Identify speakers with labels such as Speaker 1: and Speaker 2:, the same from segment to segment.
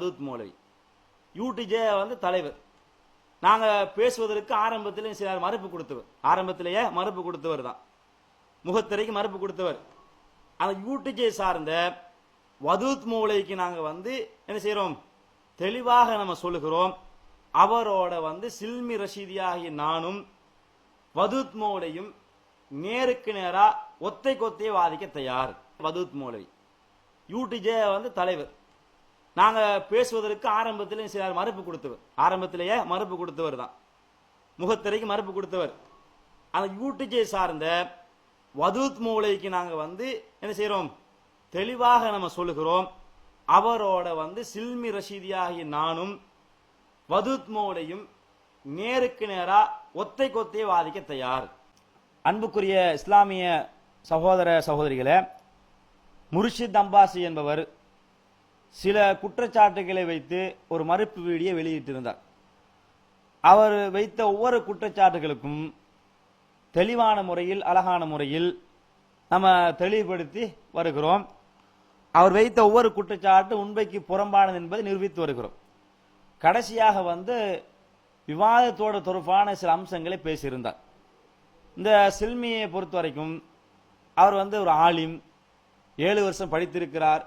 Speaker 1: மதூத் மௌலவி யூடிஜே வந்து தலைவர். நாங்க பேசுவதற்கு ஆரம்பத்தில் சில மறுப்பு கொடுத்தவர். ஆரம்பத்திலேயே மறுப்பு கொடுத்தவர் தான். முகத்திரைக்கு மறுப்பு கொடுத்தவர். அந்த யூடிஜே சார்ந்த வதூத் மூளைக்கு நாங்கள் வந்து என்ன செய்கிறோம் தெளிவாக நம்ம சொல்லுகிறோம். அவரோட வந்து சில்மி ரஷீதியாகிய நானும் வதூத் மூளையும் நேருக்கு நேரா ஒத்தை கொத்தையை வாதிக்க தயார். வதூத் மூளை. யூடிஜே வந்து தலைவர். நாங்க பேசுவதற்கு ஆரம்பத்தில் சிலர் மறுப்பு கொடுத்தவர். ஆரம்பத்திலேயே மறுப்பு கொடுத்தவர் தான். முகத்திரைக்கு மறுப்பு கொடுத்தவர். அந்த யூடிஜே சார்ந்த வதூத் மூளைக்கு நாங்க வந்து என்ன செய்கிறோம் தெளிவாக நம்ம சொல்லுகிறோம். அவரோட வந்து சில்மி ரஷீதியாகிய நானும் வதூத் மூளையும் நேருக்கு நேரா ஒத்தை கொத்தையை வாதிக்க தயார். அன்புக்குரிய இஸ்லாமிய சகோதர சகோதரிகளை முர்ஷித் அம்பாசி என்பவர் சில குற்றச்சாட்டுகளை வைத்து ஒரு மறுப்பு வீடியோ வெளியிட்டிருந்தார். அவர் வைத்த ஒவ்வொரு குற்றச்சாட்டுகளுக்கும் தெளிவான முறையில் அழகான முறையில் நம்ம தெளிவுபடுத்தி வருகிறோம். அவர் வைத்த ஒவ்வொரு குற்றச்சாட்டு உண்மைக்கு புறம்பானது என்பதை நிரூபித்து வருகிறோம். கடைசியாக வந்து விவாதத்தோட தொடர்பான சில அம்சங்களை பேசியிருந்தார். இந்த சில்மியை பொறுத்த வரைக்கும் அவர் வந்து ஒரு ஆலிம் ஏழு வருஷம் படித்திருக்கிறார்.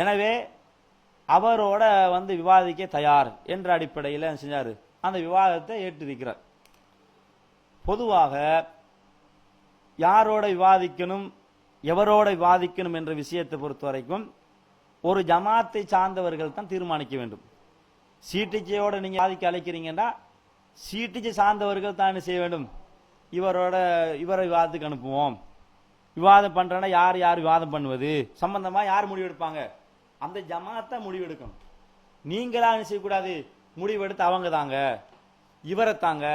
Speaker 1: எனவே அவரோட வந்து விவாதிக்க தயார் என்ற அடிப்படையில் செஞ்சார்? அந்த விவாதத்தை ஏற்றிருக்கிறார். பொதுவாக யாரோட விவாதிக்கணும் எவரோட விவாதிக்கணும் என்ற விஷயத்தை பொறுத்த வரைக்கும் ஒரு ஜமாத்தை சார்ந்தவர்கள் தான் தீர்மானிக்க வேண்டும். சீட்டிச்சையோட நீங்கள் விவாதிக்க அழைக்கிறீங்கன்னா சீட்டிச்சை சார்ந்தவர்கள் தான் என்ன செய்ய வேண்டும்? இவரோட இவரை விவாதத்துக்கு அனுப்புவோம். விவாதம் பண்ணுறேன்னா யார் யார் விவாதம் பண்ணுவது? சம்பந்தமாக யார் முடிவெடுப்பாங்க? அந்த ஜமாத்தா முடிவெடுக்கணும். நீங்களாக என்ன செய்யக்கூடாது? முடிவெடுத்து அவங்க தாங்க. இவரை தாங்க.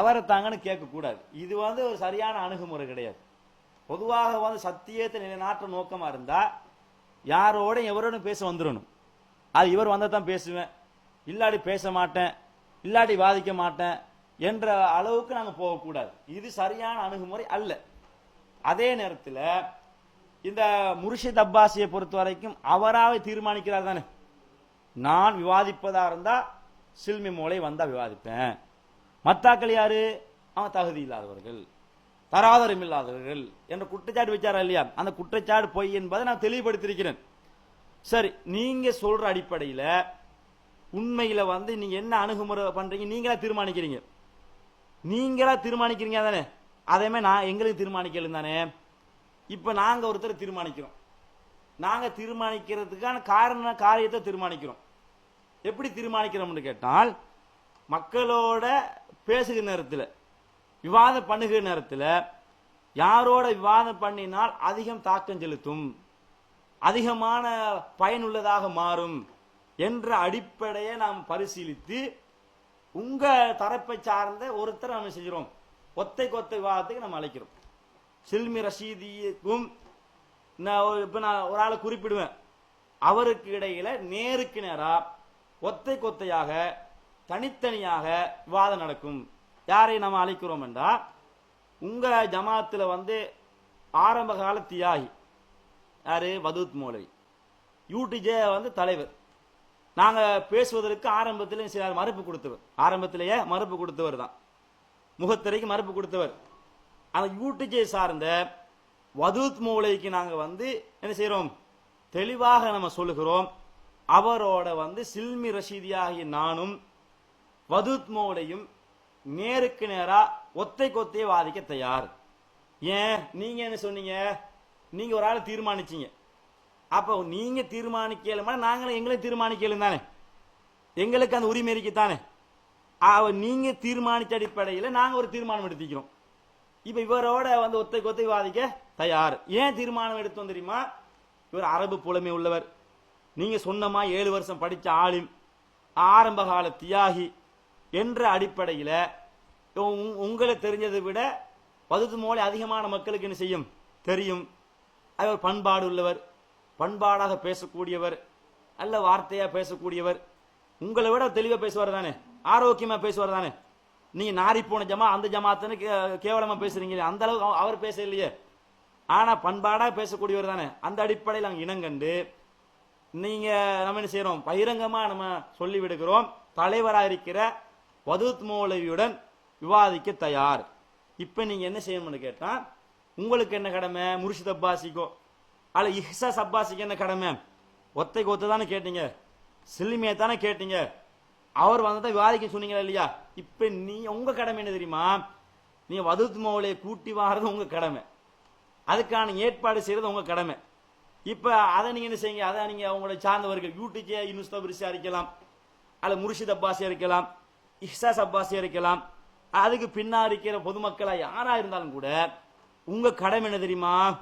Speaker 1: அவரை தாங்கன்னு கேட்கக்கூடாது. இது வந்து ஒரு சரியான அணுகுமுறை கிடையாது. பொதுவாக வந்து சத்தியத்தை நிலைநாட்டுற நோக்கமாக இருந்தால் யாரோடும் எவரோட பேச வந்துடணும். அது இவர் வந்தால் தான் பேசுவேன். இல்லாட்டி பேச மாட்டேன். இல்லாட்டி வாதிக்க மாட்டேன் என்ற அளவுக்கு நாங்கள் போகக்கூடாது. இது சரியான அணுகுமுறை அல்ல. அதே நேரத்தில் இந்த முர்ஷித் அப்பாசியை பொறுத்த வரைக்கும் அவராக தீர்மானிக்கிறார் தானே. நான் விவாதிப்பதாக இருந்தால் சில்மி மூளை வந்தால் விவாதிப்பேன். மத்தாக்கள் யாரு? அவன் தகுதி இல்லாதவர்கள். தராதரம் இல்லாதவர்கள் என்ற குற்றச்சாட்டு வச்சாரா இல்லையா? அந்த குற்றச்சாட்டு பொய் என்பதை நான் தெளிவுபடுத்தியிருக்கிறேன். சரி நீங்க சொல்ற அடிப்படையில் உண்மையில வந்து நீங்க என்ன அணுகுமுறை பண்றீங்க நீங்களா தீர்மானிக்கிறீங்க. நீங்களா தீர்மானிக்கிறீங்க தானே. அதேமே நான் எங்களுக்கு தீர்மானிக்கலும் தானே. இப்போ நாங்கள் ஒருத்தர் தீர்மானிக்கிறோம். நாங்கள் தீர்மானிக்கிறதுக்கான காரண காரியத்தை தீர்மானிக்கிறோம். எப்படி தீர்மானிக்கிறோம்னு கேட்டால் மக்களோட பேசுகிற நேரத்தில் விவாதம் பண்ணுகிற நேரத்தில் யாரோட விவாதம் பண்ணினால் அதிகம் தாக்கம் செலுத்தும் அதிகமான பயனுள்ளதாக மாறும் என்ற அடிப்படையை நாம் பரிசீலித்து உங்கள் தரப்பை சார்ந்த ஒருத்தர் நம்ம செஞ்சிரும் ஒத்தை கொத்தை விவாதத்துக்கு நம்ம அழைக்கிறோம். சில்மி ரஷீதிக்கும் நான் ஒரு- நான் ஒரு ஆளை குறிப்பிடுவேன். அவருக்கு இடையில நேருக்கு நேரா ஒத்தை கொத்தையாக தனித்தனியாக விவாதம் நடக்கும். யாரை நம்ம அழைக்கிறோம் என்றா உங்க ஜமாத்தில் வந்து ஆரம்ப கால தியாகி. யாரு? வதூத் மௌலவி. யூடிஜே வந்து தலைவர். நாங்க பேசுவதற்கு ஆரம்பத்திலே சில மறுப்பு கொடுத்தவர். ஆரம்பத்திலேயே மறுப்பு கொடுத்தவர் தான். முகத்திரைக்கு மறுப்பு கொடுத்தவர். அந்த யூடிஜே சார்ந்த வதூத் மூளைக்கு நாங்கள் வந்து என்ன செய்கிறோம் தெளிவாக நம்ம சொல்லுகிறோம். அவரோட வந்து சில்மி ரஷீதியாகிய நானும் வதூத் மூளையும் நேருக்கு நேராக ஒத்தை கொத்தையை வாதிக்க தயார். ஏன்? நீங்கள் என்ன சொன்னீங்க? நீங்கள் ஒரு ஆளை தீர்மானிச்சீங்க. அப்போ நீங்கள் தீர்மானிக்கலுமா நாங்களும் எங்களையும் தீர்மானிக்கலும் தானே? எங்களுக்கு அந்த உரிமை இருக்கு தானே? அவ நீங்கள் தீர்மானிச்ச அடிப்படையில் நாங்கள் ஒரு தீர்மானம் எடுத்துக்கிறோம். இப்ப இவரோட வந்து ஒத்தை கொத்தை வாதிக்க தயார். ஏன் தீர்மானம் எடுத்தோம் தெரியுமா? இவர் அரபு புலமை உள்ளவர். நீங்க சொன்னமா ஏழு வருஷம் படிச்ச ஆளும் ஆரம்ப கால தியாகி என்ற அடிப்படையில உங்களை தெரிஞ்சதை விட பதுத்து மூலை அதிகமான மக்களுக்கு என்ன செய்யும்? தெரியும். அவர் பண்பாடு உள்ளவர். பண்பாடாக பேசக்கூடியவர். நல்ல வார்த்தையா பேசக்கூடியவர். உங்களை விட தெளிவா பேசுவார் தானே? ஆரோக்கியமா பேசுவார் தானே? நீங்க நாரி போன ஜமா அந்த ஜமாத்துன்னு கே- கேவலமா பேசுறீங்க. அந்த அளவுக்கு அவர் பேச இல்லையே ஆனா பண்பாடா பேசக்கூடியவர் தானே. அந்த அடிப்படையில் நாங்கள் இனங்கண்டு நீங்க நம்ம என்ன செய்யறோம் பகிரங்கமா நம்ம சொல்லி விடுகிறோம். தலைவராக இருக்கிற வதுத் மௌலவியுடன் விவாதிக்க தயார். இப்ப நீங்க என்ன செய்யணும்னு கேட்டா உங்களுக்கு என்ன கடமை? முர்ஷித் அப்பாசிக்கோ அல்ல இஹ்சாஸ் அப்பாசிக்கு என்ன கடமை? ஒத்தைக்கு ஒத்தை தானே கேட்டீங்க. சில்லிமையை தானே கேட்டீங்க. அவர் வந்து தான் விவாதிக்க சொன்னீங்களா இல்லையா? இப்ப நீ உங்க கடமை என்ன தெரியுமா? நீ வதுத் மோவலையை கூட்டி வாரது உங்க கடமை. அதுக்கான ஏற்பாடு செய்யறது உங்க கடமை. இப்ப அதை நீங்க என்ன செய்யுங்க? அதை நீங்க அவங்களோட சார்ந்தவர்கள் யூடிஜே யூனுஸ்தபிரிசி இருக்கலாம். அல்ல முர்ஷித் அப்பாசியா இருக்கலாம். இஹ்சாஸ் அப்பாசியா இருக்கலாம். அதுக்கு பின்னா இருக்கிற பொதுமக்களா யாரா இருந்தாலும் கூட உங்க கடமை என்ன தெரியுமா?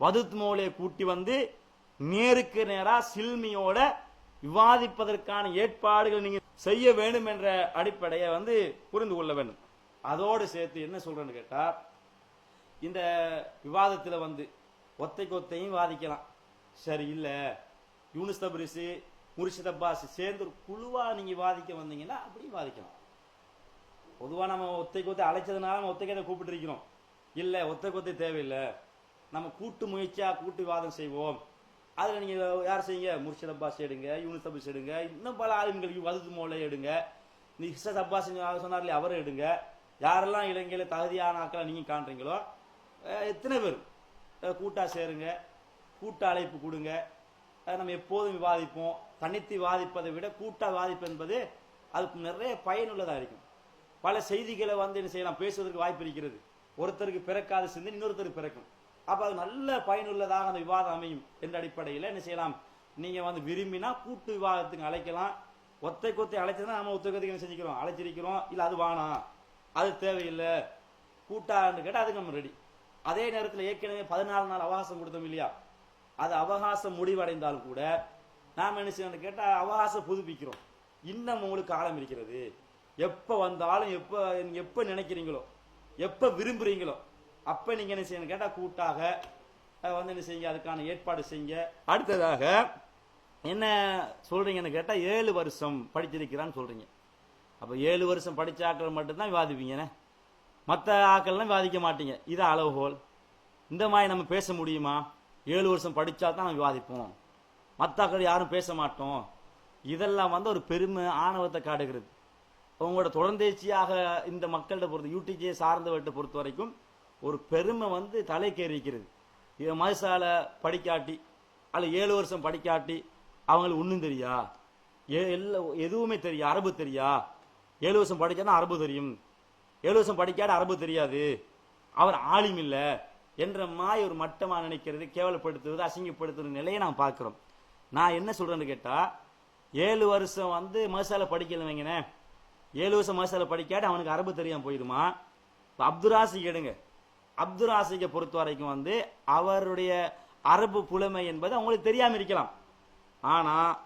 Speaker 1: வதுத் மௌலையை கூட்டி வந்து நேருக்கு நேரா சில்மியோட விவாதிப்பதற்கான ஏற்பாடுகள் நீங்க செய்ய வேண்டும் என்ற அடிப்படையை வந்து புரிந்து கொள்ள வேண்டும். அதோடு சேர்த்து என்ன சொல்றேன்னு கேட்டா இந்த விவாதத்தில் வந்து ஒத்தைக்கு ஒத்தையும் வாதிக்கலாம். சரி இல்லை. யூனிஸ் தப்ரிசு முர்ஷித் அப்பாஸ் சேர்ந்து ஒரு குழுவாக நீங்கள் வாதிக்க வந்தீங்கன்னா அப்படியும் வாதிக்கலாம். பொதுவாக நம்ம ஒத்தைக்கு ஒத்தை அழைச்சதுனால நம்ம ஒத்தைக்கு கூப்பிட்டு இருக்கிறோம். இல்ல ஒத்தைக்கு ஒத்தை தேவையில்லை. நம்ம கூட்டு முயற்சியாக கூட்டு விவாதம் செய்வோம். அதில் நீங்கள் யார் செய்யுங்க? முர்ஷித் அப்பாஸ் எடுங்க யூனிஸ் அபிஸ் எடுங்க இன்னும் பல ஆளுங்களுக்கு வதுது மோலை எடுங்க. நீ ஹிசத் அப்பாஸ் சொன்னார்ல அவரை எடுங்க. யாரெல்லாம் இலங்கையில தகுதியான ஆக்களை நீங்கள் காண்றீங்களோ எத்தனை பேர்? கூட்டாக சேருங்க கூட்ட அழைப்பு கொடுங்க. நம்ம எப்போதும் விவாதிப்போம். தனித்து விவாதிப்பதை விட கூட்டாக விவாதிப்பு என்பது அதுக்கு நிறைய பயனுள்ளதாக இருக்கும். பல செய்திகளை வந்து என்ன செய்யலாம்? பேசுவதற்கு வாய்ப்பு இருக்கிறது. ஒருத்தருக்கு பிறக்காத சிந்தனை இன்னொருத்தருக்கு பிறக்கும். அப்போ அது நல்ல பயனுள்ளதாக அந்த விவாதம் அமையும் என்ற அடிப்படையில் என்ன செய்யலாம்? நீங்கள் வந்து விரும்பினா கூட்டு விவாதத்துக்கு அழைக்கலாம். ஒத்தை கொத்தை தான் நம்ம ஒத்தை கொத்தைக்கு என்ன செஞ்சுக்கிறோம்? அழைச்சிருக்கிறோம். இல்லை அது வேணாம். அது தேவையில்லை. கூட்டான்னு கேட்டால் அதுக்கு நம்ம ரெடி அதே நேரத்தில் ஏற்கனவே பதினாலு நாள் அவகாசம் கொடுத்தோம் இல்லையா? அது அவகாசம் முடிவடைந்தாலும் கூட நாம் என்ன செய்யணும் கேட்டால் அவகாசம் புதுப்பிக்கிறோம். இன்னும் உங்களுக்கு காலம் இருக்கிறது. எப்போ வந்தாலும் எப்போ எப்போ நினைக்கிறீங்களோ? எப்போ விரும்புகிறீங்களோ அப்ப நீங்க என்ன செய்யணும்? கேட்டா கூட்டாக வந்து என்ன செய்யுங்க? அதுக்கான ஏற்பாடு செய்யுங்க. அடுத்ததாக என்ன சொல்றீங்கன்னு கேட்டா ஏழு வருஷம் படிச்சிருக்கிறான்னு சொல்றீங்க. அப்ப ஏழு வருஷம் படிச்ச ஆக்கள் மட்டும்தான் விவாதிப்பீங்கண்ணே மற்ற ஆக்கள்லாம் விவாதிக்க மாட்டீங்க. இது அளவுகோல் இந்த மாதிரி நம்ம பேச முடியுமா? ஏழு வருஷம் படிச்சா தான் நம்ம விவாதிப்போம். மற்ற ஆக்கள் யாரும் பேச மாட்டோம். இதெல்லாம் வந்து ஒரு பெருமை ஆணவத்தை காட்டுகிறது. உங்களோட தொடர்ந்தேச்சியாக இந்த மக்கள்கிட்ட பொறுத்த யூடிஜியை சார்ந்தவர்கிட்ட பொறுத்த வரைக்கும் ஒரு பெருமை வந்து தலைக்கேறிக்கிறது. இதை மதுசால படிக்காட்டி அல்ல ஏழு வருஷம் படிக்காட்டி அவங்களுக்கு ஒன்றும் தெரியா? ஏ- எல்லா எதுவுமே தெரியும் அரபு தெரியா? ஏழு வருஷம் படிச்சாதான் அரபு தெரியும். ஏழு வருஷம் படிக்காத அரபு தெரியாது. அவர் ஆலிம் இல்லை என்ற மாதிரி ஒரு மட்டமாக நினைக்கிறது கேவலப்படுத்துவது அசிங்கப்படுத்துகிற நிலையை நான் பார்க்குறோம். நான் என்ன சொல்கிறேன்னு கேட்டால் ஏழு வருஷம் வந்து மசாலா படிக்கல வைங்கண்ணே ஏழு வருஷம் மசாலா படிக்காட்டி அவனுக்கு அரபு தெரியாமல் போயிடுமா? இப்ப அப்துராசிக் எடுங்க அப்துல் அப்துராசிக்கை பொறுத்த வரைக்கும் வந்து அவருடைய அரபு புலமை என்பது அவங்களுக்கு தெரியாம இருக்கலாம். ஆனா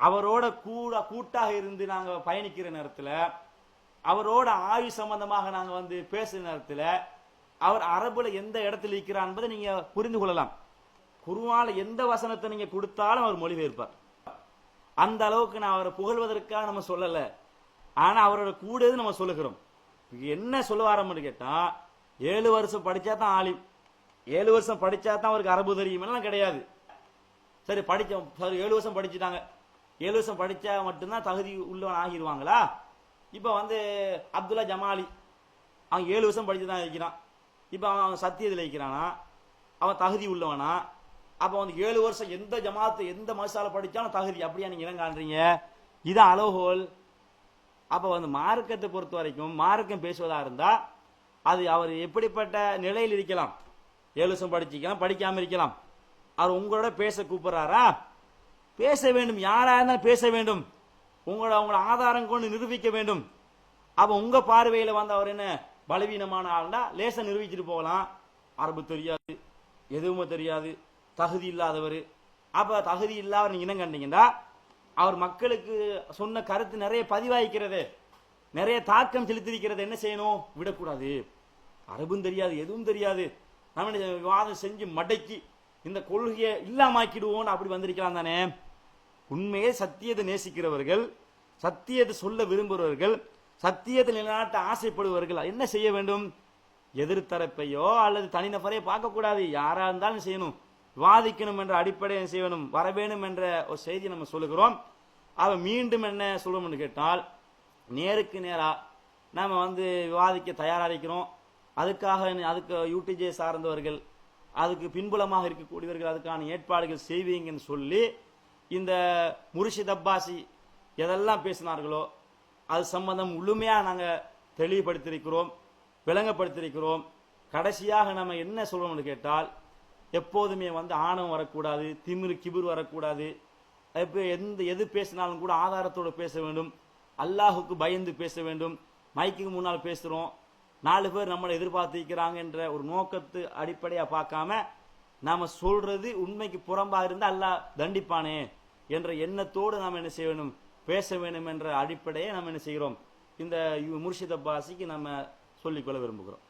Speaker 1: அவரோட கூட கூட்டாக இருந்து நாங்க பயணிக்கிற நேரத்துல அவரோட ஆயு சம்பந்தமாக நாங்க வந்து பேசுற நேரத்துல அவர் அரபுல எந்த இடத்துல இருக்கிறார் என்பதை நீங்க புரிந்து கொள்ளலாம். குருவால எந்த வசனத்தை நீங்க கொடுத்தாலும் அவர் மொழிபெயர்ப்பார். அந்த அளவுக்கு நான் அவரை புகழ்வதற்காக நம்ம சொல்லல. ஆனா அவரோட கூடது நம்ம சொல்லுகிறோம். என்ன சொல்ல வரோம்னு கேட்டா ஏழு வருஷம் படிச்சா தான் ஆலிம். ஏழு வருஷம் படிச்சா தான் அவருக்கு அரபு தெரியுமெல்லாம் கிடையாது. சரி படிச்சோம் சரி ஏழு வருஷம் படிச்சுட்டாங்க. ஏழு வருஷம் படித்தா மட்டும்தான் தகுதி உள்ளவன் ஆகிடுவாங்களா? இப்போ வந்து அப்துல்லா ஜமாலி அவன் ஏழு வருஷம் படித்து தான் இருக்கிறான். இப்போ அவன் சத்தியத்தில் இருக்கிறானா? அவன் தகுதி உள்ளவனா? அப்போ வந்து ஏழு வருஷம் எந்த ஜமாத்து எந்த மசாலா படித்தாலும் தகுதி. அப்படியா நீங்கள் என்ன காண்றீங்க? இது அளவுகோல் அப்போ வந்து மார்க்கத்தை பொறுத்த வரைக்கும் மார்க்கம் பேசுவதாக இருந்தால் அது அவர் எப்படிப்பட்ட நிலையில் இருக்கலாம்? ஏழு வருஷம் படிச்சிக்கலாம் படிக்காமல் இருக்கலாம். அவர் உங்களோட பேச கூப்பிடுறாரா? பேச வேண்டும். யாராக இருந்தாலும் பேச வேண்டும். உங்களோட அவங்கள ஆதாரம் கொண்டு நிரூபிக்க வேண்டும். அப்போ உங்கள் பார்வையில் வந்து அவர் என்ன பலவீனமான ஆள்னா லேசை நிரூபிச்சுட்டு போகலாம். அரபு தெரியாது எதுவுமே தெரியாது. தகுதி இல்லாதவர். அப்போ தகுதி இல்லாத நீங்கள் என்ன கண்டீங்கன்னா அவர் மக்களுக்கு சொன்ன கருத்து நிறைய பதிவாய்க்கிறது நிறைய தாக்கம் செலுத்திருக்கிறது என்ன செய்யணும்? விடக்கூடாது. அரபும் தெரியாது எதுவும் தெரியாது. நம்ம விவாதம் செஞ்சு மடக்கி இந்த கொள்கையை இல்லாமாக்கிடுவோம்னு அப்படி வந்திருக்கலாம் தானே? உண்மையே சத்தியத்தை நேசிக்கிறவர்கள் சத்தியத்தை சொல்ல விரும்புகிறவர்கள் சத்தியத்தை நிலைநாட்ட ஆசைப்படுபவர்கள் என்ன செய்ய வேண்டும்? எதிர்த்தரப்பையோ அல்லது தனிநபரையோ பார்க்கக்கூடாது. யாரா இருந்தாலும் செய்யணும். வாதிக்கணும் என்ற அடிப்படையை செய்யணும். வரவேணும் என்ற ஒரு செய்தி நம்ம சொல்லுகிறோம். அவன் மீண்டும் என்ன சொல்லுவோம்னு கேட்டால் நேருக்கு நேராக நாம் வந்து விவாதிக்க தயாராக இருக்கிறோம் அதுக்காக அதுக்கு யூடிஜே சார்ந்தவர்கள் அதுக்கு பின்புலமாக இருக்கக்கூடியவர்கள் அதுக்கான ஏற்பாடுகள் செய்வீங்கன்னு சொல்லி இந்த முருஷிதப்பாசி எதெல்லாம் பேசினார்களோ அது சம்பந்தம் முழுமையாக நாங்கள் தெளிவுபடுத்தியிருக்கிறோம் விளங்கப்படுத்தியிருக்கிறோம். கடைசியாக நம்ம என்ன சொல்லணும்னு கேட்டால் எப்போதுமே வந்து ஆணவம் வரக்கூடாது திமிரு கிபிர் வரக்கூடாது. எப்போ எந்த எது பேசினாலும் கூட ஆதாரத்தோடு பேச வேண்டும். அல்லாஹுக்கு பயந்து பேச வேண்டும். மைக்குக்கு முன்னால் பேசுகிறோம் நாலு பேர் நம்மளை எதிர்பார்த்திருக்கிறாங்க என்ற ஒரு நோக்கத்து அடிப்படையாக பார்க்காம நாம் சொல்றது உண்மைக்கு புறம்பாக இருந்தால் அல்லாஹ் தண்டிப்பானே என்ற எண்ணத்தோடு நாம் என்ன செய்ய வேண்டும்? பேச வேண்டும் என்ற அடிப்படையை நாம் என்ன செய்கிறோம்? இந்த முர்ஷித் அப்பாசிக்கு நம்ம சொல்லிக்கொள்ள விரும்புகிறோம்.